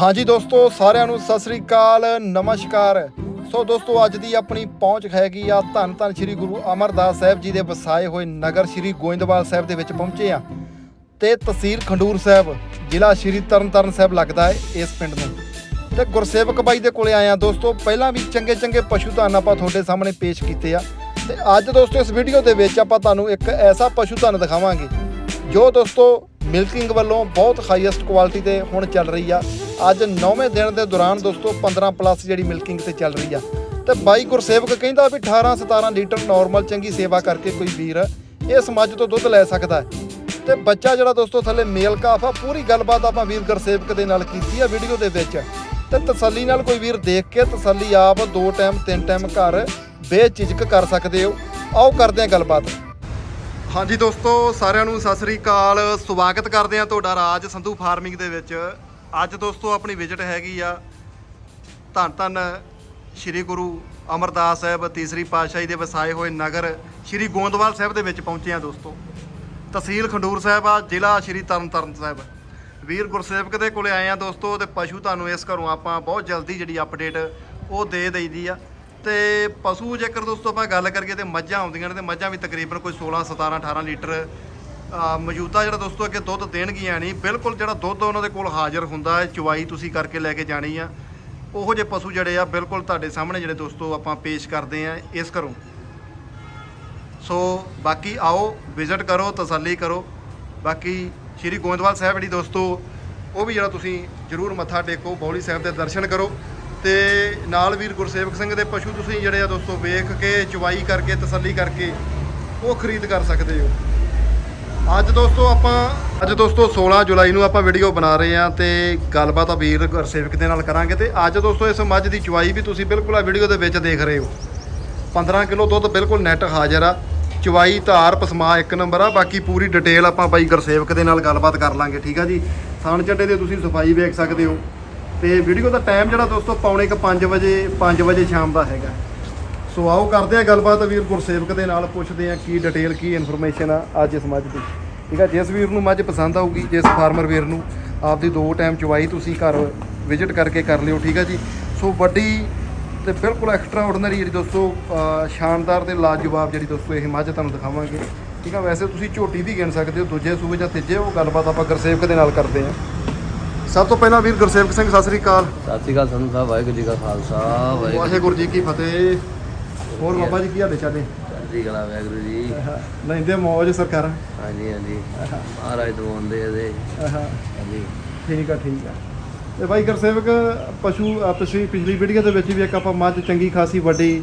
ਹਾਂਜੀ ਦੋਸਤੋ, ਸਾਰਿਆਂ ਨੂੰ ਸਤਿ ਸ੍ਰੀ ਅਕਾਲ ਨਮਸਕਾਰ ਸੋ ਦੋਸਤੋ, ਅੱਜ ਦੀ ਆਪਣੀ ਪਹੁੰਚ ਹੈਗੀ ਆ ਧੰਨ ਧੰਨ ਸ੍ਰੀ ਗੁਰੂ ਅਮਰਦਾਸ ਸਾਹਿਬ ਜੀ ਦੇ ਵਸਾਏ ਹੋਏ ਨਗਰ ਸ੍ਰੀ ਗੋਇੰਦਵਾਲ ਸਾਹਿਬ ਦੇ ਵਿੱਚ ਪਹੁੰਚੇ ਆ। ਤੇ ਤਹਿਸੀਲ ਖੰਡੂਰ ਸਾਹਿਬ, ਜ਼ਿਲ੍ਹਾ ਸ੍ਰੀ ਤਰਨਤਾਰਨ ਸਾਹਿਬ ਲੱਗਦਾ ਹੈ ਇਸ ਪਿੰਡ ਨੂੰ। ਤੇ ਗੁਰਸੇਵਕ ਬਾਈ ਦੇ ਕੋਲੇ ਆਏ ਆ ਦੋਸਤੋ, ਪਹਿਲਾਂ ਵੀ ਚੰਗੇ ਚੰਗੇ ਪਸ਼ੂ ਧਨ ਆਪਾਂ ਤੁਹਾਡੇ ਸਾਹਮਣੇ ਪੇਸ਼ ਕੀਤੇ ਆ। ਤੇ ਅੱਜ ਦੋਸਤੋ, ਇਸ ਵੀਡੀਓ ਦੇ ਵਿੱਚ ਆਪਾਂ ਤੁਹਾਨੂੰ ਇੱਕ ਐਸਾ ਪਸ਼ੂ ਧਨ ਦਿਖਾਵਾਂਗੇ, ਜੋ ਦੋਸਤੋ, ਮਿਲਕਿੰਗ ਵੱਲੋਂ ਬਹੁਤ ਹਾਈਐਸਟ ਕੁਆਲਿਟੀ ਤੇ ਹੁਣ ਚੱਲ ਰਹੀ ਆ। ਅੱਜ 9ਵੇਂ ਦਿਨ ਦੇ ਦੌਰਾਨ ਦੋਸਤੋ 15 ਪਲੱਸ ਜਿਹੜੀ ਮਿਲਕਿੰਗ ਤੇ ਚੱਲ ਰਹੀ ਆ। ਤੇ ਬਾਈ ਗੁਰਸੇਵਕ ਕਹਿੰਦਾ ਵੀ 18 17 ਲੀਟਰ ਨਾਰਮਲ ਚੰਗੀ ਸੇਵਾ ਕਰਕੇ ਕੋਈ ਵੀਰ ਇਸ ਮੱਝ ਤੋਂ ਦੁੱਧ ਲੈ ਸਕਦਾ ਹੈ। ਤੇ ਬੱਚਾ ਜਿਹੜਾ ਦੋਸਤੋ ਥੱਲੇ ਮੇਲ ਕਾਫ ਆ, ਪੂਰੀ ਗੱਲਬਾਤ ਆਪਾਂ ਵੀਰ ਗੁਰਸੇਵਕ ਦੇ ਨਾਲ ਕੀਤੀ ਆ ਵੀਡੀਓ ਦੇ ਵਿੱਚ। ਤੇ ਤਸੱਲੀ ਨਾਲ ਕੋਈ ਵੀਰ ਦੇਖ ਕੇ ਤਸੱਲੀ ਆਪ ਦੋ ਟਾਈਮ ਤਿੰਨ ਟਾਈਮ ਘਰ ਬੇਝਿਜਕ ਕਰ ਸਕਦੇ ਹੋ। ਆਓ ਕਰਦੇ ਹਾਂ ਗੱਲਬਾਤ। ਹਾਂਜੀ ਦੋਸਤੋ, ਸਾਰਿਆਂ ਨੂੰ ਸਤਿ ਸ੍ਰੀ ਅਕਾਲ। ਸਵਾਗਤ ਕਰਦੇ ਹਾਂ ਤੁਹਾਡਾ ਰਾਜ ਸੰਧੂ ਫਾਰਮਿੰਗ ਦੇ ਵਿੱਚ। ਅੱਜ ਦੋਸਤੋ ਆਪਣੀ ਵਿਜ਼ਿਟ ਹੈਗੀ ਆ ਧੰਨ ਧੰਨ ਸ੍ਰੀ ਗੁਰੂ ਅਮਰਦਾਸ ਸਾਹਿਬ, ਤੀਸਰੀ ਪਾਤਸ਼ਾਹੀ ਦੇ ਵਸਾਏ ਹੋਏ ਨਗਰ ਸ੍ਰੀ ਗੋਂਦਵਾਲ ਸਾਹਿਬ ਦੇ ਵਿੱਚ ਪਹੁੰਚੇ ਆ ਦੋਸਤੋ। ਤਹਿਸੀਲ ਖੰਡੂਰ ਸਾਹਿਬ ਆ, ਜ਼ਿਲ੍ਹਾ ਸ੍ਰੀ ਤਰਨਤਾਰਨ ਸਾਹਿਬ। ਵੀਰ ਗੁਰਸੇਵਕ ਦੇ ਕੋਲੇ ਆਏ ਆ ਦੋਸਤੋ ਤੇ ਪਸ਼ੂ ਤੁਹਾਨੂੰ ਇਸ ਘਰੋਂ ਆਪਾਂ ਬਹੁਤ ਜਲਦੀ ਜਿਹੜੀ ਅਪਡੇਟ ਉਹ ਦੇ ਦਈਦੀ ਆ। ਤੇ ਪਸ਼ੂ ਜੇਕਰ ਦੋਸਤੋ ਆਪਾਂ ਗੱਲ ਕਰੀਏ ਤੇ ਮੱਝਾਂ ਆਉਂਦੀਆਂ ਨੇ ਤੇ ਮੱਝਾਂ ਵੀ ਤਕਰੀਬਨ ਕੋਈ 16 17 18 ਲੀਟਰ ਮੌਜੂਦਾ ਜਿਹੜਾ ਦੋਸਤੋ ਅੱਗੇ ਦੁੱਧ ਦੇਣਗੀਆਂ ਨਹੀਂ, ਬਿਲਕੁਲ ਜਿਹੜਾ ਦੁੱਧ ਉਹਨਾਂ ਦੇ ਕੋਲ ਹਾਜ਼ਰ ਹੁੰਦਾ ਹੈ ਚਵਾਈ ਤੁਸੀਂ ਕਰਕੇ ਲੈ ਕੇ ਜਾਣੀ ਆ। ਉਹੋ ਜਿਹੇ ਪਸ਼ੂ ਜਿਹੜੇ ਆ, ਬਿਲਕੁਲ ਤੁਹਾਡੇ ਸਾਹਮਣੇ ਜਿਹੜੇ ਦੋਸਤੋ ਆਪਾਂ ਪੇਸ਼ ਕਰਦੇ ਆ ਇਸ ਘਰੋਂ। ਸੋ ਬਾਕੀ ਆਓ ਵਿਜ਼ਿਟ ਕਰੋ, ਤਸੱਲੀ ਕਰੋ। ਬਾਕੀ ਸ਼੍ਰੀ ਗੋਇੰਦਵਾਲ ਸਾਹਿਬ ਜਿਹੜੀ ਦੋਸਤੋ, ਉਹ ਵੀ ਜਿਹੜਾ ਤੁਸੀਂ ਜਰੂਰ ਮੱਥਾ ਟੇਕੋ, ਬੌਲੀ ਸਾਹਿਬ ਦੇ ਦਰਸ਼ਨ ਕਰੋ। ਤੇ ਨਾਲ ਵੀਰ ਗੁਰਸੇਵਕ ਸਿੰਘ ਦੇ ਪਸ਼ੂ ਤੁਸੀਂ ਜਿਹੜੇ ਆ ਦੋਸਤੋ ਵੇਖ ਕੇ ਚਵਾਈ ਕਰਕੇ, ਤਸੱਲੀ ਕਰਕੇ, ਉਹ ਖਰੀਦ ਕਰ ਸਕਦੇ ਹੋ। ਅੱਜ ਦੋਸਤੋ ਆਪਾਂ, ਅੱਜ ਦੋਸਤੋ 16 ਜੁਲਾਈ ਨੂੰ ਆਪਾਂ ਵੀਡੀਓ ਬਣਾ ਰਹੇ ਹਾਂ ਤੇ ਗੱਲਬਾਤ ਆ ਵੀਰ ਗੁਰਸੇਵਕ ਦੇ ਨਾਲ ਕਰਾਂਗੇ ਤੇ ਅੱਜ ਦੋਸਤੋ ਇਸ ਮੱਝ ਦੀ ਚੁਵਾਈ ਵੀ ਤੁਸੀਂ ਬਿਲਕੁਲ ਆ ਵੀਡੀਓ ਦੇ ਵਿੱਚ ਦੇਖ ਰਹੇ ਹੋ। 15 ਕਿਲੋ ਦੁੱਧ ਬਿਲਕੁਲ ਨੈਟ ਹਾਜ਼ਰ ਆ। ਚਵਾਈ ਧਾਰ ਪਸਮਾ ਇੱਕ ਨੰਬਰ ਆ, ਬਾਕੀ ਪੂਰੀ ਡਿਟੇਲ ਆਪਾਂ ਬਾਈ ਗੁਰਸੇਵਕ ਦੇ ਨਾਲ ਗੱਲਬਾਤ ਕਰ ਲਾਂਗੇ, ਠੀਕ ਆ ਜੀ? ਥਾਣ ਚੱਡੇ ਦੇ ਤੁਸੀਂ ਸਫ਼ਾਈ ਵੇਖ ਸਕਦੇ ਹੋ। ਤੇ ਵੀਡੀਓ ਦਾ ਟਾਈਮ ਜਿਹੜਾ ਦੋਸਤੋ, ਪੌਣੇ ਕ 5 ਵਜੇ 5 ਵਜੇ ਸ਼ਾਮ ਦਾ ਹੈਗਾ। ਸੋ ਆਓ ਕਰਦੇ ਆ ਗੱਲਬਾਤ ਵੀਰ ਗੁਰਸੇਵਕ ਦੇ ਨਾਲ ਪੁੱਛਦੇ ਆ ਕੀ ਡਿਟੇਲ ਕੀ ਇਨਫੋਰਮੇਸ਼ਨ ਆ ਅੱਜ ਇਸ ਮੱਝ ਦੀ। ਠੀਕ ਆ ਜਿਸ ਵੀਰ ਨੂੰ ਮੱਝ ਪਸੰਦ ਆਊਗੀ ਜਿਸ ਫਾਰਮਰ ਵੀਰ ਨੂੰ ਆਪਦੀ ਦੋ ਟਾਈਮ ਚੁਵਾਈ ਤੁਸੀਂ ਘਰ ਵਿਜ਼ਿਟ ਕਰਕੇ ਕਰ ਲਿਓ ਠੀਕ ਆ ਜੀ। ਸੋ ਵੱਡੀ ਤੇ ਬਿਲਕੁਲ ਐਕਸਟਰਾ ਆਰਡੀਨਰੀ ਜਿਹੜੀ ਦੋਸਤੋ ਸ਼ਾਨਦਾਰ ਤੇ ਲਾਜਵਾਬ ਜਿਹੜੀ ਦੋਸਤੋ ਇਹ ਮੱਝ ਤੁਹਾਨੂੰ ਦਿਖਾਵਾਂਗੇ। ਠੀਕ ਆ ਵੈਸੇ ਤੁਸੀਂ ਝੋਟੀ ਵੀ ਗਿਣ ਸਕਦੇ ਹੋ ਦੂਜੇ ਸੂਬੇ ਜਾਂ ਤੀਜੇ ਉਹ ਗੱਲਬਾਤ ਆਪਾਂ ਗੁਰਸੇਵਕ ਦੇ ਨਾਲ ਕਰਦੇ ਆ ਸਭ ਤੋਂ ਪਹਿਲਾਂ ਵੀਰ ਗੁਰਸੇਵਕ ਸਿੰਘ ਸਤਿ ਸ੍ਰੀ ਅਕਾਲ। ਸਤਿ ਸ਼੍ਰੀ ਅਕਾਲ ਸੰਧੂ ਸਾਹਿਬ ਵਾਹਿਗੁਰੂ ਜੀ ਕਾ ਖਾਲਸਾ ਵਾਹਿਗੁਰੂ ਜੀ ਕੀ ਫਤਿਹ। ਹੋਰ ਬਾਬਾ ਜੀ ਕੀ ਹਾਲੇ ਚਾਲੇ ਚੜ੍ਹਦੀ ਕਲਾ ਵਾਹਿਗੁਰੂ ਜੀ। ਲੈਂਦੇ ਮੌਜ ਸਰਕਾਰਾਂ। ਹਾਂਜੀ ਹਾਂਜੀ। ਮਹਾਰਾਜ ਤੋਂ ਆਉਂਦੇ ਇਹਦੇ। ਹਾਂਜੀ। ਠੀਕ ਆ ਠੀਕ ਆ। ਤੇ ਬਾਈ ਗੁਰਸੇਵਕ ਪਸ਼ੂ ਅ, ਪਿਛਲੀ ਵੀਡੀਓ ਦੇ ਵਿੱਚ ਵੀ ਇੱਕ ਆਪਾਂ ਮੱਝ ਚੰਗੀ ਖਾਸੀ ਵੱਡੀ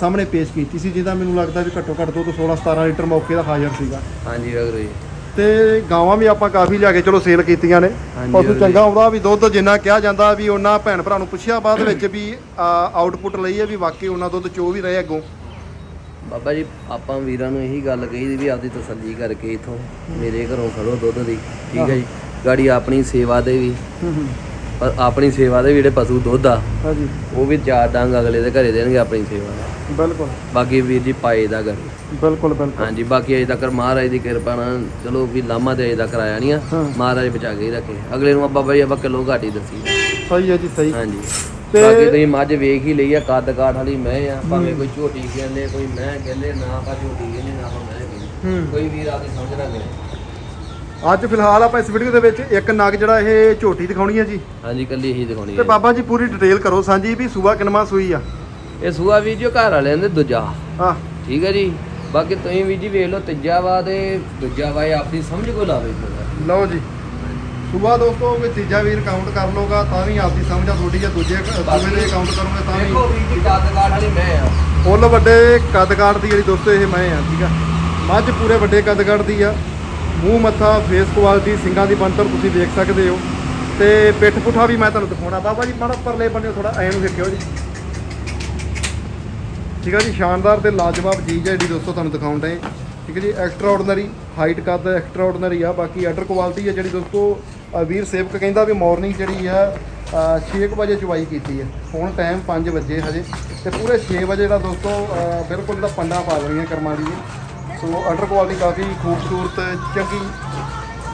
ਸਾਹਮਣੇ ਪੇਸ਼ ਕੀਤੀ ਸੀ ਜਿਹਦਾ ਮੈਨੂੰ ਲੱਗਦਾ ਵੀ ਘੱਟੋ ਘੱਟ ਦੋ ਤੋਂ 16 17 ਲੀਟਰ ਮੌਕੇ ਦਾ ਹਾਜ਼ਰ ਸੀਗਾ। ਹਾਂਜੀ ਵਾਹਿਗੁਰੂ ਜੀ। ਤੇ ਗਾਵਾਂ ਵੀ ਆਪਾਂ ਕਾਫੀ ਲਿਆ ਕੇ ਚਲੋ ਸੇਲ ਕੀਤੀਆਂ ਨੇ। ਪਸ਼ੂ। ਚੰਗਾ ਆਉਂਦਾ ਵੀ ਦੁੱਧ ਜਿੰਨਾ ਕਿਹਾ ਜਾਂਦਾ ਵੀ ਉਹਨਾਂ ਭੈਣ ਭਰਾ ਨੂੰ ਪੁੱਛਿਆ ਬਾਅਦ ਵਿੱਚ ਵੀ ਆਊਟਪੁੱਟ ਲਈ ਹੈ ਵੀ ਵਾਕਈ ਉਹਨਾਂ ਦੁੱਧ ਚੋ ਵੀ ਰਹੇ ਅੱਗੋਂ। ਬਾਬਾ ਜੀ ਆਪਾਂ ਵੀਰਾਂ ਨੂੰ ਇਹੀ ਗੱਲ ਕਹੀ ਦੀ ਵੀ ਆਪਦੀ ਤਸੱਲੀ ਕਰਕੇ ਇਥੋਂ ਮੇਰੇ ਘਰੋਂ ਖੜੋ ਦੁੱਧ ਦੀ। ਠੀਕ ਹੈ ਜੀ। ਗਾੜੀ ਆਪਣੀ ਸੇਵਾ ਦੇ ਵੀ। ਪਰ ਆਪਣੀ ਸੇਵਾ ਦੇ ਵੀ ਜਿਹੜੇ ਪਸ਼ੂ ਦੁੱਧ ਆ ਉਹ ਵੀ ਚਾਰ ਡੰਗ ਅਗਲੇ ਦੇ ਘਰੇ ਦੇਣਗੇ ਆਪਣੀ ਸੇਵਾ ਦਾ। ਬਿਲਕੁਲ। ਬਾਕੀ ਵੀਰ ਜੀ ਪਾਏ ਦਾ ਕਰ ਬਿਲਕੁਲ ਬਿਲਕੁਲ। ਹਾਂਜੀ ਬਾਕੀ ਅਜੇ ਤੱਕ ਮਹਾਰਾਜ ਦੀ ਕਿਰਪਾ ਨਾਲ ਚਲੋ ਵੀ ਲਾਮਾ ਤੇ ਅਜੇ ਤੱਕ ਆਇਆ ਨਹੀਂ ਆ। ਮਹਾਰਾਜ ਬਚਾ ਕੇ ਹੀ ਰੱਖੇ। ਅਗਲੇ ਨੂੰ ਬਾਬਾ ਜੀ ਆਪਾਂ ਕਿਲੋ ਘਾਟੀ ਦੱਸੀ। ਸਹੀ ਹੈ ਜੀ ਸਹੀ। ਹਾਂਜੀ। ਤੇ- ਬਾਕੀ ਤੁਸੀਂ ਮੱਝ ਵੇਖ ਹੀ ਲਈ ਆ ਕੱਦ ਕਾਠ ਵਾਲੀ ਮੈਂ ਆ ਭਾਵੇਂ ਕੋਈ ਝੋਟੀ ਕਹਿੰਦੇ ਕੋਈ ਮੈਂ ਕਹਿੰਦੇ ਨਾ ਆਪਾਂ ਝੋਟੀ ਕਹਿੰਦੇ ਨਾ ਆਪਾਂ ਮੈਂ ਕਹਿੰਦੇ। ਕੋਈ ਵੀਰ ਆਪਦੀ ਸਮਝ ਨਾ ਅੱਜ ਫਿਲਹਾਲ ਆਪਾਂ ਇਸ ਵੀਡੀਓ ਦੇ ਵਿੱਚ ਇੱਕ ਨਗ ਜਿਹੜਾ ਇਹ ਝੋਟੀ ਦਿਖਾਉਣੀ ਹੈ ਜੀ। ਹਾਂਜੀ ਕੱਲੀ ਇਹੀ ਦਿਖਾਉਣੀ ਤੇ ਹੈ। ਬਾਬਾ ਜੀ ਪੂਰੀ ਡਿਟੇਲ ਕਰੋ ਸਾਂਝੀ ਵੀ ਸੂਆ ਕਿਨਮਾ ਸੂਈ ਆ। ਇਹ ਸੂਆ ਵੀਰ ਜੀ ਉਹ ਘਰ ਵਾਲਿਆਂ ਦੇ ਦੂਜਾ। ਆ ਠੀਕ ਹੈ ਜੀ। ਬਾਕੀ ਤੁਸੀਂ ਵੀਰ ਜੀ ਵੇਖ ਲਓ ਤੀਜਾ ਵਾ ਤੇ ਦੂਜਾ ਵਾ ਇਹ ਆਪਣੀ ਸਮਝ ਕੋ ਲਾਵੇ। ਲਓ ਜੀ। ਸੂਆ ਦੋਸਤੋ ਕੋਈ ਤੀਜਾ ਵੀਰ ਕਾਊਂਟ ਕਰ ਲਓਗਾ ਤਾਂ ਵੀ ਆਪਦੀ ਸਮਝ ਆ ਥੋੜੀ ਜਾਂ ਦੂਜੇ ਸੂਬੇ ਦੇ ਕਾਊਂਟ ਕਰੋਗੇ ਤਾਂ ਦੇਖੋ ਵੀ ਵੀਰ ਜੀ ਕੱਦ ਕਾਠ ਵਾਲੀ ਮੈਂ ਆ। ਫੁੱਲ ਵੱਡੇ ਕੱਦ ਕਾਠ ਦੀ ਜਿਹੜੀ ਦੋਸਤੋ ਇਹ ਮੈਂ ਆ ਠੀਕ ਆ। ਮੱਝ ਪੂਰੇ ਵੱਡੇ ਕੱਦ ਕਾਠ ਦੀ ਆ। ਮੂੰਹ ਮੱਥਾ ਫੇਸ ਕੁਆਲਿਟੀ ਸਿੰਗਾਂ ਦੀ ਬਣਤਰ ਤੁਸੀਂ ਦੇਖ ਸਕਦੇ ਹੋ। ਤੇ ਪਿੱਠ ਪੁੱਠਾ ਵੀ ਮੈਂ ਤੁਹਾਨੂੰ ਦਿਖਾਉਣਾ। ਬਾਬਾ ਜੀ ਮਾੜਾ ਪਰਲੇ ਬੰਨੇ ਥੋੜਾ ਐਂ ਨੂੰ ਦੇਖਿਓ ਜੀ? ਠੀਕ ਆ ਜੀ, ਸ਼ਾਨਦਾਰ ਤੇ ਲਾਜਵਾਬ ਚੀਜ਼ ਹੈ ਜਿਹੜੀ ਦੋਸਤੋ ਤੁਹਾਨੂੰ ਦਿਖਾਉਣ ਦੇ। ਠੀਕ ਹੈ ਜੀ ਐਕਸਟਰਾ ਆਰਡੀਨਰੀ ਹਾਈਟ ਕੱਦ ਐਕਸਟਰਾ ਆਰਡੀਨਰੀ ਆ। ਬਾਕੀ ਆਰਡਰ ਕੁਆਲਿਟੀ ਹੈ ਜਿਹੜੀ ਦੋਸਤੋ ਵੀਰ ਸੇਵਕ ਕਹਿੰਦਾ ਵੀ ਮਾਰਨਿੰਗ ਜਿਹੜੀ ਆ 6 ਵਜੇ ਚੁਵਾਈ ਕੀਤੀ ਹੈ ਹੁਣ ਟਾਈਮ 5 ਵਜੇ ਹਜੇ। ਤੇ ਪੂਰੇ 6 ਵਜੇ ਦਾ ਦੋਸਤੋ ਬਿਲਕੁਲ ਜਿਹੜਾ ਪੰਡਾ ਪਾ ਦੇਣੀਆਂ ਕਰਮਾਂ ਦੀ। ਸੋ ਆਰਡਰ ਕੁਆਲਿਟੀ ਕਾਫੀ ਖੂਬਸੂਰਤ, ਚੰਗੀ,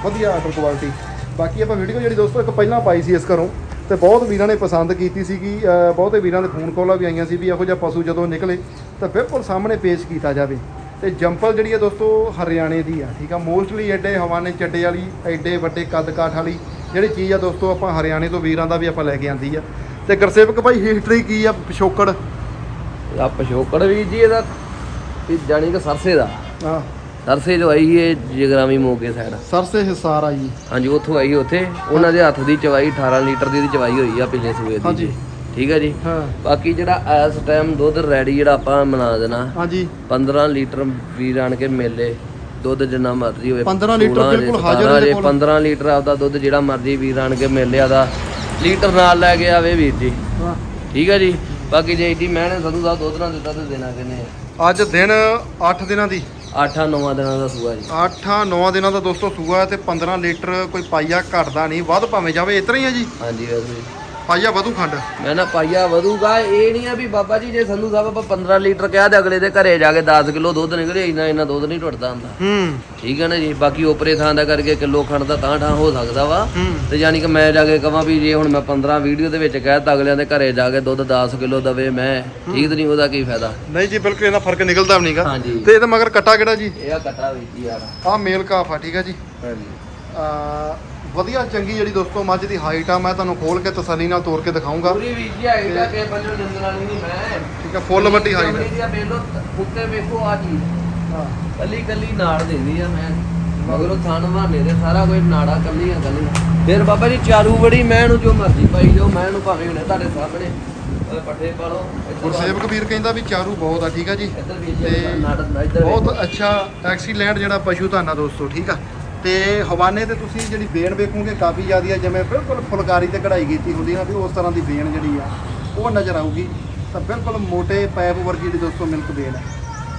ਵਧੀਆ ਆਰਡਰ ਕੁਆਲਿਟੀ ਬਾਕੀ ਆਪਾਂ ਵੀਡੀਓ ਜਿਹੜੀ ਦੋਸਤੋ ਇੱਕ ਪਹਿਲਾਂ ਪਾਈ ਸੀ ਇਸ ਘਰੋਂ। ਤੇ ਬਹੁਤ ਵੀਰਾਂ ਨੇ ਪਸੰਦ ਕੀਤੀ ਸੀਗੀ ਬਹੁਤੇ ਵੀਰਾਂ ਦੇ ਫੋਨ ਕਾਲਾਂ ਵੀ ਆਈਆਂ ਸੀ ਵੀ ਇਹੋ ਜਿਹਾ ਪਸ਼ੂ ਜਦੋਂ ਨਿਕਲੇ ਤਾਂ ਬਿਲਕੁਲ ਸਾਹਮਣੇ ਪੇਸ਼ ਕੀਤਾ ਜਾਵੇ। ਤੇ ਜੰਪਲ ਜਿਹੜੀ ਹੈ ਦੋਸਤੋ ਹਰਿਆਣੇ ਦੀ ਆ ਠੀਕ ਆ? ਮੋਸਟਲੀ ਐਡੇ ਹਵਾਨੇ ਚੱਡੇ ਵਾਲੀ ਐਡੇ ਵੱਡੇ ਕੱਦ ਕਾਠ ਵਾਲੀ ਜਿਹੜੀ ਚੀਜ਼ ਆ ਦੋਸਤੋ ਆਪਾਂ ਹਰਿਆਣੇ ਤੋਂ ਵੀਰਾਂ ਦਾ ਵੀ ਆਪਾਂ ਲੈ ਕੇ ਆਂਦੀ ਆ। ਤੇ ਗੁਰਸੇਵਕ ਭਾਈ ਹਿਸਟਰੀ ਕੀ ਆ ਪਿਛੋਕੜ? ਆ ਪਸ਼ੋਕੜ ਵੀ ਜੀ ਇਹਦਾ ਇਹ ਜਾਣੀ ਕਿ ਸਰਸੇ ਦਾ। ਸਰਸੇ ਜੋ ਆਈ ਇਹ ਜਗਰਾਮੀ ਮੋਗੇ ਸਾਈਡ ਸਰਸੇ ਹਿਸਾਰ ਆ ਜੀ। ਹਾਂਜੀ ਉੱਥੋਂ ਆਈ ਉੱਥੇ। ਉਹਨਾਂ ਦੇ ਹੱਥ ਦੀ ਚਵਾਈ 18 ਲੀਟਰ ਦੀ ਦੀ ਚਵਾਈ ਹੋਈ ਆ ਪਿਛਲੇ ਸੂਏ ਦੀ। ਹਾਂਜੀ। ਠੀਕ ਹੈ ਜੀ। ਹਾਂ। ਬਾਕੀ ਜਿਹੜਾ ਇਸ ਟਾਈਮ ਦੁੱਧ ਰੈਡੀ ਜਿਹੜਾ ਆਪਾਂ ਬਣਾ ਦੇਣਾ। ਹਾਂਜੀ। 15 ਲੀਟਰ ਵੀਰ ਆਣ ਕੇ ਮੇਲੇ ਦੁੱਧ ਜਿੰਨਾ ਮਰਜ਼ੀ ਹੋਵੇ। 15 ਲੀਟਰ 16 ਜੇ, ਬਿਲਕੁਲ ਹਾਜ਼ਰ 17 ਉਹਦੇ ਜੇ, ਕੋਲ। 15 ਲੀਟਰ ਆਪਦਾ ਦੁੱਧ ਜਿਹੜਾ ਮਰਜ਼ੀ ਵੀਰ ਆਣ ਕੇ ਮੇਲੇ ਆਦਾ ਲੀਟਰ ਨਾਲ ਲੈ ਕੇ ਆਵੇ ਵੀਰ ਜੀ। ਠੀਕ ਹੈ ਜੀ। ਬਾਕੀ ਜੇ ਇੱਡੀ ਮਿਹਨਤ ਸੰਧੂ ਸਾਹਿਬ ਦੁੱਧ ਨਾਲ ਦਿੱਤਾ ਤੇ ਦੇਣਾ ਕਿੰਨੇ ਅੱਜ ਦਿਨ 8 ਦਿਨਾਂ ਦੀ। 8-9 ਦਿਨਾਂ ਦਾ ਸੂਆ ਜੀ। 8-9 ਦਿਨਾਂ ਦਾ ਦੋਸਤੋ ਸੂਆ ਹੈ ਤੇ 15 ਲੀਟਰ ਕੋਈ ਪਾਈਆ ਘਟਦਾ ਨਹੀਂ। ਵੱਧ ਭਾਵੇਂ ਜਾਵੇ ਇਤਨਾ ਹੀ ਆ ਜੀ। ਹਾਂਜੀ ਵੈਸੇ। ਪਾਈਆ ਵਧੂ ਖੰਡ? ਮੈਂ ਨਾ ਪਾਈਆ ਵਧੂਗਾ ਇਹ ਨਹੀਂ ਆ ਵੀ ਬਾਬਾ ਜੀ ਜੇ ਸੰਧੂ ਸਾਹਿਬ ਆਪਾਂ 15 ਲੀਟਰ ਕਿਹਾ ਤੇ ਅਗਲੇ ਦੇ ਘਰੇ ਜਾ ਕੇ 10 ਕਿਲੋ ਦੁੱਧ ਨਿਕਲੇ ਇੰਨਾ ਇੰਨਾ ਦੁੱਧ ਨਹੀਂ ਟੁੱਟਦਾ ਹੁੰਦਾ। ਹੂੰ। ਠੀਕ ਹੈ ਨਾ ਜੀ ਬਾਕੀ ਉਪਰੇ ਥਾਂ ਦਾ ਕਰਕੇ ਕਿਲੋ ਖੰਡ ਦਾ ਤਾਂ ਠਾਂ ਹੋ ਸਕਦਾ ਵਾ। ਤੇ ਯਾਨੀ ਕਿ ਮੈਂ ਜਾ ਕੇ ਕਹਾਂ ਵੀ ਜੇ ਹੁਣ ਮੈਂ 15 ਵੀਡੀਓ ਦੇ ਵਿੱਚ ਕਹਿਤਾ ਅਗਲਿਆਂ ਦੇ ਘਰੇ ਜਾ ਕੇ ਦੁੱਧ 10 ਕਿਲੋ ਦਵੇ ਮੈਂ ਠੀਕ ਨਹੀਂ ਉਹਦਾ ਕੀ ਫਾਇਦਾ? ਨਹੀਂ ਜੀ ਬਿਲਕੁਲ ਇਹਦਾ ਫ਼ਰਕ ਨਿਕਲਦਾ ਵੀ ਨਹੀਂਗਾ। ਹਾਂਜੀ। ਤੇ ਇਹਦਾ ਮਗਰ ਕੱਟਾ ਕਿਹੜਾ ਜੀ? ਇਹ ਆ ਕਟਾ ਵਿੱਚ ਯਾਰ ਆਹ ਮੇਲ ਕਾਫ ਆ ਠੀਕ ਆ ਜੀ। ਹਾਂਜੀ। ਆ ਵਧੀਆ ਚੰਗੀ ਜਿਹੜੀ ਦੋਸਤੋ ਮੱਝ ਦੀ ਹਾਈਟ ਆ ਮੈਂ ਤੁਹਾਨੂੰ ਖੋਲ ਕੇ ਤਸੱਲੀ ਨਾਲ ਤੋੜ ਕੇ ਦਿਖਾਉਂਗਾ ਪੂਰੀ ਵੀ ਜੀ ਆਈ ਤਾਂ ਕਿ ਬੰਦੇ ਨੰਦਨ ਵਾਲੀ ਨਹੀਂ ਮੈਂ। ਠੀਕ ਆ ਫੁੱਲ ਵੱਡੀ ਹਾਈਟ ਕੰਪਨੀ ਦੀ ਆ ਵੇਲੋ ਉੱਤੇ ਵੇਖੋ ਆ ਚੀਜ਼। ਕੱਲੀ ਕੱਲੀ ਨਾੜ ਦਿੰਦੀ ਆ ਮੈਂ। ਮਗਰੋਂ ਥਣ ਬਹਾਨੇ ਦੇ ਸਾਰਾ ਕੁਝ ਨਾੜਾ ਕੱਲੀਆਂ ਕੱਲੀਆਂ। ਫਿਰ ਬਾਬਾ ਜੀ ਚਾਰੂ ਬੜੀ ਮੈਂ ਨੂੰ ਜੋ ਮਰਜ਼ੀ ਪਾਈ ਜੋ ਮੈਂ ਨੂੰ ਭਾਵੇਂ ਹੁਣੇ ਤੁਹਾਡੇ ਸਾਹਮਣੇ ਪੱਠੇ ਪਾ ਲਓ ਇੱਧਰ ਗੁਰਸੇਵਕ ਵੀਰ ਕਹਿੰਦਾ ਵੀ ਚਾਰੂ ਬਹੁਤ ਆ ਠੀਕ ਆ ਜੀ। ਜੀ ਤੇ ਬਹੁਤ ਅੱਛਾ ਐਕਸੀਲੈਂਟ ਜਿਹੜਾ ਪਸ਼ੂ ਧਾਨਾ ਦੋਸਤੋ ਠੀਕ ਆ। ਤੇ ਹਵਾਨੇ ਤੇ ਤੁਸੀਂ ਜਿਹੜੀ ਬੇਨ ਵੇਖੋਗੇ ਕਾਫੀ ਜ਼ਿਆਦੀ ਆ ਜਿਵੇਂ ਬਿਲਕੁਲ ਫੁਲਕਾਰੀ ਤੇ ਕਢਾਈ ਕੀਤੀ ਹੁੰਦੀ ਨਾ ਵੀ ਉਸ ਤਰ੍ਹਾਂ ਦੀ ਬੇਨ ਜਿਹੜੀ ਆ ਉਹ ਨਜ਼ਰ ਆਊਗੀ। ਤਾਂ ਬਿਲਕੁਲ ਮੋٹے ਪੈਪ ਵਰਗੀ ਜਿਹੜੀ ਦੋਸਤੋ ਮਿਲਕ ਬੇਨ ਹੈ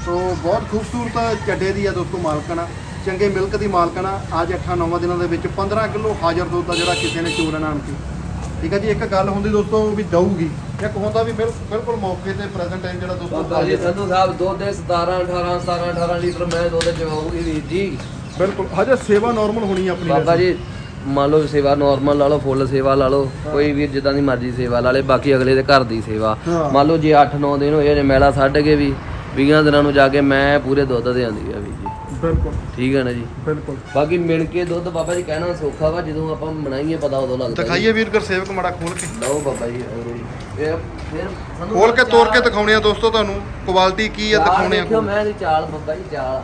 ਸੋ ਬਹੁਤ ਖੂਬਸੂਰਤ ਚੱਡੇ ਦੀ ਆ ਦੋਸਤੋ ਮਾਲਕਣਾ ਚੰਗੇ ਮਿਲਕ ਦੀ ਮਾਲਕਣਾ ਅੱਜ 8-9 ਦਿਨਾਂ ਦੇ ਵਿੱਚ 15 ਕਿਲੋ ਹਾਜ਼ਰ ਦੁੱਧ ਆ ਜਿਹੜਾ ਕਿਸੇ ਨੇ ਚੋਰਨ ਆਣ ਕੇ ਠੀਕ ਹੈ ਜੀ ਇੱਕ ਗੱਲ ਹੁੰਦੀ ਦੋਸਤੋ ਵੀ ਦਊਗੀ। ਇੱਕ ਹੁੰਦਾ ਵੀ ਬਿਲ- ਬਿਲਕੁਲ ਮੌਕੇ ਤੇ ਪ੍ਰੈਜ਼ੈਂਟ ਟਾਈਮ ਜਿਹੜਾ ਦੋਸਤੋ ਜੀ ਸੰਧੂ ਸਾਹਿਬ ਦੁੱਧ ਦੇ 17 18 17 18 ਲੀਟਰ ਮੈਂ ਦੁੱਧ ਚਵਾਉਗੀ ਵੀਰ ਜੀ। ਬਿਲਕੁਲ ਹਜੇ ਸੇਵਾ ਨਾਰਮਲ ਹੋਣੀ ਆ ਆਪਣੀ ਬਾਬਾ ਜੀ ਮੰਨ ਲਓ ਸੇਵਾ ਨਾਰਮਲ ਲਾ ਲਓ ਫੁੱਲ ਸੇਵਾ ਲਾ ਲਓ ਕੋਈ ਵੀ ਜਿੱਦਾਂ ਦੀ ਮਰਜ਼ੀ ਸੇਵਾ ਲਾ ਲੇ ਬਾਕੀ ਅਗਲੇ ਦੇ ਘਰ ਦੀ ਸੇਵਾ। ਹਾਂ। ਮੰਨ ਲਓ ਜੇ 8-9 ਦਿਨ ਹੋਏ ਜੇ ਮੈਲਾ ਛੱਡ ਕੇ ਵੀ 20 ਦਿਨਾਂ ਨੂੰ ਜਾ ਕੇ ਮੈਂ ਪੂਰੇ ਦੁੱਧ ਦੇ ਆਂਦੀ ਆ ਵੀ ਜੀ। ਬਿਲਕੁਲ। ਠੀਕ ਹੈ ਨਾ ਜੀ? ਬਿਲਕੁਲ। ਬਾਕੀ ਮਿਲ ਕੇ ਦੁੱਧ ਬਾਬਾ ਜੀ ਕਹਿਣਾ ਸੌਖਾ ਵਾ ਜਦੋਂ ਆਪਾਂ ਬਣਾਈਏ ਪਤਾ ਉਦੋਂ ਲੱਗਦਾ ਜੀ। ਦਿਖਾਈਏ ਵੀਰ ਗੁਰਸੇਵਕ ਮਾੜਾ ਖੋਲ ਕੇ। ਲਓ ਬਾਬਾ ਜੀ ਜੀ। ਫਿਰ ਸਾਨੂੰ ਖੋਲ ਕੇ ਤੋੜ ਕੇ ਦਿਖਾਉਣੇ ਆ ਦੋਸਤੋ ਤੁਹਾਨੂੰ ਕੁਆਲਿਟੀ ਕੀ ਆ ਚਾਲ ਦਿਖਾਉਣੇ ਦੇਖਿਓ ਆ ਮੈਂ ਦੀ ਚਾਲ ਬਾਬਾ ਜੀ ਚਾਲ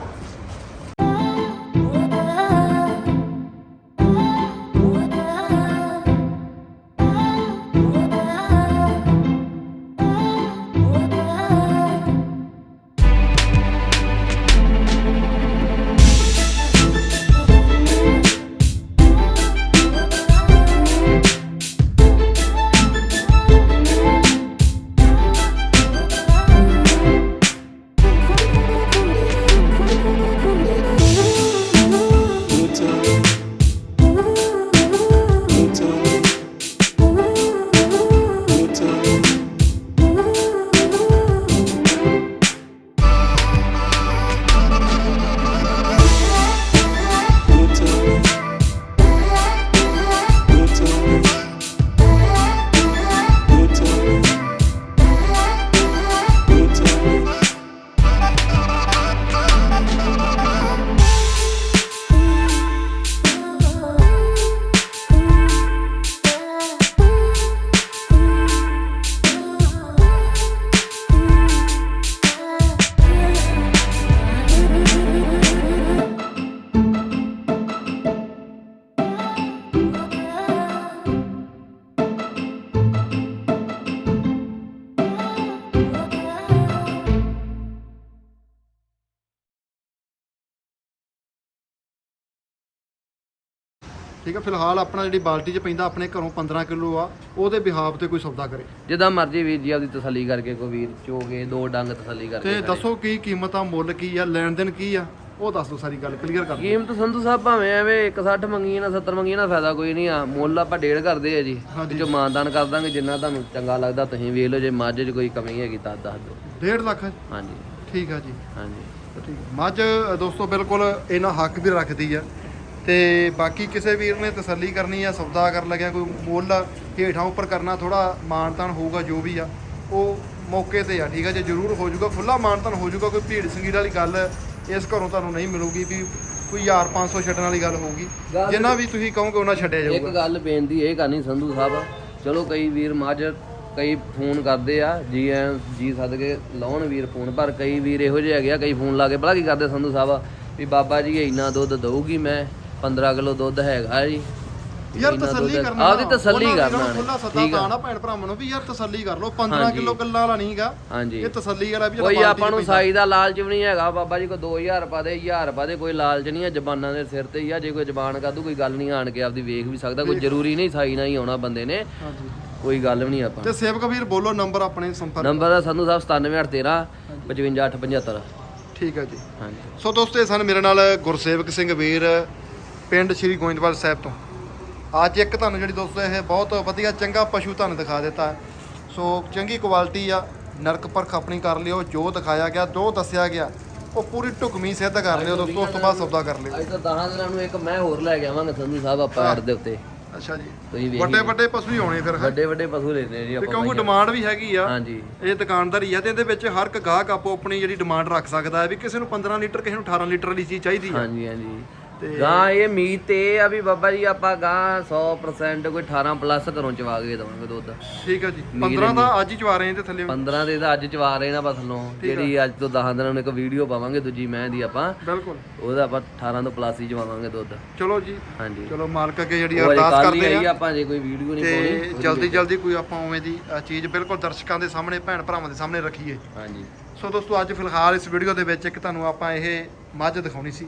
ਠੀਕ ਆ ਫਿਲਹਾਲ ਆਪਣਾ ਜਿਹੜੀ ਬਾਲਟੀ 'ਚ ਪੈਂਦਾ ਆਪਣੇ ਘਰੋਂ 15 ਕਿਲੋ ਆ ਉਹਦੇ ਬਿਹਾਫ ਤੇ ਕੋਈ ਸੌਦਾ ਕਰੇ। ਜਿੱਦਾਂ ਮਰਜ਼ੀ ਵੀਰ ਜੀ ਆਪਦੀ ਤਸੱਲੀ ਕਰਕੇ ਕੋਈ ਵੀਰ ਚੋਗੇ ਦੋ ਡੰਗ ਤਸੱਲੀ ਕਰਕੇ ਤੇ। ਦੱਸੋ ਕੀ ਕੀਮਤ ਆ ਮੁੱਲ ਕੀ ਆ ਲੈਣ ਦੇਣ ਕੀ ਆ ਉਹ ਦੱਸ ਦਿਓ ਸਾਰੀ ਗੱਲ ਕਲੀਅਰ ਕਰ ਦਿਓ। ਕੀਮਤ ਸੰਧੂ ਸਾਹਿਬ ਭਾਵੇਂ ਐਵੇਂ 160 ਮੰਗੀ ਨਾ 70 ਮੰਗੀ ਨਾ ਫਾਇਦਾ ਕੋਈ ਨਹੀਂ ਆ। ਮੁੱਲ ਆਪਾਂ ਡੇਢ ਕਰਦੇ ਆ ਜੀ। ਹਾਂਜੀ। ਜੋ ਮਾਨਦਾਨ ਕਰ ਦਾਂਗੇ ਜਿੰਨਾ ਤੁਹਾਨੂੰ ਚੰਗਾ ਲੱਗਦਾ ਤੁਸੀਂ ਵੇਖ ਲਓ ਜੇ ਮੱਝ 'ਚ ਕੋਈ ਕਮੀ ਹੈਗੀ ਤਾਂ ਦੱਸ ਦਿਓ। 1.5 ਲੱਖ? ਹਾਂਜੀ। ਠੀਕ ਆ ਜੀ। ਹਾਂਜੀ। ਠੀਕ। ਮੱਝ ਦੋਸਤੋ ਬਿਲਕੁਲ ਇਹਨਾਂ ਹੱਕ ਵੀ ਰੱਖਦੀ ਆ। ਤੇ ਬਾਕੀ ਕਿਸੇ ਵੀਰ ਨੇ ਤਸੱਲੀ ਕਰਨੀ ਆ ਸੌਦਾ ਕਰਨ ਲੱਗਿਆ ਕੋਈ ਮੁੱਲ ਹੇਠਾਂ ਉੱਪਰ ਕਰਨਾ ਥੋੜਾ ਮਾਨਤਾਨ ਹੋਊਗਾ ਜੋ ਵੀ ਆ ਉਹ ਮੌਕੇ ਤੇ ਆ ਠੀਕ ਆ? ਜੇ ਜ਼ਰੂਰ ਹੋ ਜਾਊਗਾ ਖੁੱਲਾ ਮਾਨਤਾਨ ਹੋ ਜਾਊਗਾ ਕੋਈ ਭੀੜ ਸੰਗੀਤ ਵਾਲੀ ਗੱਲ ਇਸ ਘਰੋਂ ਤੁਹਾਨੂੰ ਨਹੀਂ ਮਿਲੂਗੀ ਵੀ ਕੋਈ 1500 ਛੱਡਣ ਵਾਲੀ ਗੱਲ ਹੋਊਗੀ। ਜਿੰਨਾ ਵੀ ਤੁਸੀਂ ਕਹੋਗੇ ਉਹਨਾਂ ਛੱਡਿਆ ਇੱਕ ਜਾਊਗਾ। ਗੱਲ ਬੇਨਤੀ ਇਹ ਕਰਨੀ ਸੰਧੂ ਸਾਹਿਬ ਚਲੋ ਕਈ ਵੀਰ ਮੱਝ ਕਈ ਫੋਨ ਕਰਦੇ ਆ ਜੀ ਐ ਜੀ ਸਦਕੇ ਲਾਉਣ ਵੀਰ ਫੋਨ ਪਰ ਕਈ ਵੀਰ ਇਹੋ ਜਿਹੇ ਹੈਗੇ ਆ ਕਈ ਫੋਨ ਲਾ ਕੇ ਭਲਾ ਕੀ ਕਰਦੇ ਸੰਧੂ ਸਾਹਿਬ ਵੀ ਬਾਬਾ ਜੀ ਇੰਨਾ ਦੁੱਧ ਦਊਗੀ ਮੈਂ 15 ਕਿਲੋ ਦੁੱਧ ਹੈਗਾ ਜੀ। ਯਾਰ ਤਸੱਲੀ ਕਰਨਾ ਆਪਦੀ ਤਸੱਲੀ ਕਰਨਾ ਖੁੱਲਾ। ਸੱਦਾ ਤਾਂ ਨਾ ਭੈਣ ਭਰਾਵਾਂ ਨੂੰ ਵੀ ਯਾਰ ਤਸੱਲੀ ਕਰ ਲਓ 15 ਹਾਂਜੀ। ਕਿਲੋ ਗੱਲਾਂ ਵਾਲਾ ਨਹੀਂਗਾ ਹਾਂਜੀ। ਇਹ ਤਸੱਲੀ ਵਾਲਾ ਵੀ ਕੋਈ ਆਪਾਂ ਨੂੰ ਸਾਈ ਦਾ ਲਾਲਚ ਵੀ ਨਹੀਂ ਹੈਗਾ ਬਾਬਾ ਜੀ ਕੋ 2000 ਰੁਪਏ ਦੇ 1000 ਰੁਪਏ ਦੇ ਕੋਈ ਲਾਲਚ ਨਹੀਂ ਹੈ ਜ਼ਬਾਨਾਂ ਦੇ ਸਿਰ ਤੇ ਹੀ ਆ। ਜੇ ਕੋਈ ਜ਼ਬਾਨ ਕਾਦੂ ਕੋਈ ਗੱਲ ਨਹੀਂ ਆਣ ਕੇ ਆਪਦੀ ਵੇਖ ਵੀ ਸਕਦਾ ਕੋਈ ਜ਼ਰੂਰੀ ਨਹੀਂ ਸਾਈ ਨਾਲ ਹੀ ਆਉਣਾ ਬੰਦੇ ਨੇ। ਕੋਈ ਗੱਲ ਵੀ ਨਹੀਂ ਆਪਾਂ। ਤੇ ਸੇਵਕ ਵੀਰ ਬੋਲੋ ਨੰਬਰ ਆਪਣੇ ਸੰਪਰਕ ਨੰਬਰ ਦਾ ਸੰਧੂ ਸਾਹਿਬ 97813 55875 ਠੀਕ ਹੈ ਜੀ। ਹਾਂਜੀ। ਸੋ ਦੋਸਤੋ ਇਹ ਸਨ ਮੇਰੇ ਨਾਲ ਗੁਰਸੇਵਕ ਸਿੰਘ ਵੀਰ ਪਿੰਡ ਸ਼੍ਰੀ ਗੋਇੰਦਵਾਲ ਸਾਹਿਬ ਤੋਂ। ਅੱਜ ਇੱਕ ਤੁਹਾਨੂੰ ਜਿਹੜੀ ਦੋਸਤੋ ਇਹ ਬਹੁਤ ਵਧੀਆ ਚੰਗਾ ਪਸ਼ੂ ਤੁਹਾਨੂੰ ਦਿਖਾ ਦਿੱਤਾ। ਸੋ ਚੰਗੀ ਕੁਆਲਿਟੀ ਆ ਨਰਕ ਪਰਖ ਆਪਣੀ ਕਰ ਲਿਓ ਜੋ ਦਿਖਾਇਆ ਗਿਆ ਜੋ ਦੱਸਿਆ ਗਿਆ ਉਹ ਪੂਰੀ ਢੁਕਮੀ ਸਿੱਧ ਕਰ ਲਿਓ ਦੋਸਤੋ ਉਸ ਤੋਂ ਬਾਅਦ ਸੌਦਾ ਕਰ ਲਿਓ। ਅੱਜ ਤਾਂ 10 ਦਿਨਾਂ ਨੂੰ ਇੱਕ ਮੈਂ ਹੋਰ ਲੈ ਕੇ ਆਵਾਂਗਾ ਸੰਧੂ ਸਾਹਿਬ ਆਪਾਂ ਐਡ ਦੇ ਉੱਤੇ। ਅੱਛਾ ਜੀ। ਵੱਡੇ ਵੱਡੇ ਪਸ਼ੂ ਹੀ ਆਉਣੇ ਫਿਰ। ਵੱਡੇ ਵੱਡੇ ਪਸ਼ੂ ਲੈਣੇ ਜੀ ਆਪਾਂ ਕਿਉਂਕਿ ਡਿਮਾਂਡ ਵੀ ਹੈਗੀ ਆ ਹਾਂਜੀ। ਇਹ ਦੁਕਾਨਦਾਰੀ ਆ ਤੇ ਇਹਦੇ ਵਿੱਚ ਹਰ ਇੱਕ ਗਾਹਕ ਆਪੋ ਆਪਣੀ ਜਿਹੜੀ ਡਿਮਾਂਡ ਰੱਖ ਸਕਦਾ ਹੈ ਵੀ ਕਿਸੇ ਨੂੰ 15 ਲੀਟਰ ਕਿਸੇ ਨੂੰ 18 ਲੀਟਰ ਵਾਲੀ ਚੀਜ਼ ਚਾਹੀਦੀ ਹੈ ਹਾਂਜੀ ਹਾਂਜੀ। ਤੇ ਗਾਂ ਇਹ ਮੀਤ ਤੇ ਇਹ ਆ ਵੀ ਬਾਬਾ ਜੀ ਆਪਾਂ ਗਾਂ 100% ਕੋਈ 18 ਪਲੱਸ ਘਰੋਂ ਚਵਾ ਕੇ ਦਵਾਂਗੇ ਦੁੱਧ। ਠੀਕ ਹੈ ਜੀ। 15 ਦਾ ਅੱਜ ਹੀ ਚਵਾ ਰਹੇ ਤੇ ਥੱਲੇ। 15 ਦੇ ਤਾਂ ਅੱਜ ਚਵਾ ਰਹੇ ਨਾ ਬਸ ਨੂੰ ਜਿਹੜੀ ਅੱਜ ਤੋਂ 10 ਦਿਨਾਂ ਨੂੰ ਇੱਕ ਵੀਡੀਓ ਪਾਵਾਂਗੇ ਦੂਜੀ ਮੈਂ ਦੀ ਆਪਾਂ। ਬਿਲਕੁਲ। ਉਹਦਾ ਆਪਾਂ 18 ਤੋਂ ਪਲੱਸ ਹੀ ਚਵਾਵਾਂਗੇ ਦੁੱਧ। ਚਲੋ ਜੀ। ਹਾਂਜੀ। ਚਲੋ ਮਾਲਕ ਅੱਗੇ ਜਿਹੜੀ ਅਰਦਾਸ ਕਰਦੇ ਆ। ਆਪਾਂ ਜੇ ਕੋਈ ਵੀਡੀਓ ਨਹੀਂ ਤੇ ਪਾਉਣੀ ਜਲਦੀ ਜਲਦੀ ਕੋਈ ਆਪਾਂ ਉਵੇਂ ਦੀ ਚੀਜ਼ ਬਿਲਕੁਲ ਦਰਸ਼ਕਾਂ ਦੇ ਸਾਹਮਣੇ ਭੈਣ ਭਰਾਵਾਂ ਦੇ ਸਾਹਮਣੇ ਰੱਖੀਏ। ਹਾਂਜੀ। ਸੋ ਦੋਸਤੋ ਅੱਜ ਫਿਲਹਾਲ ਇਸ ਵੀਡੀਓ ਦੇ ਵਿੱਚ ਇੱਕ ਤੁਹਾਨੂੰ ਆਪਾਂ ਇਹ ਮੱਝ ਦਿਖਾਉਣੀ ਸੀ।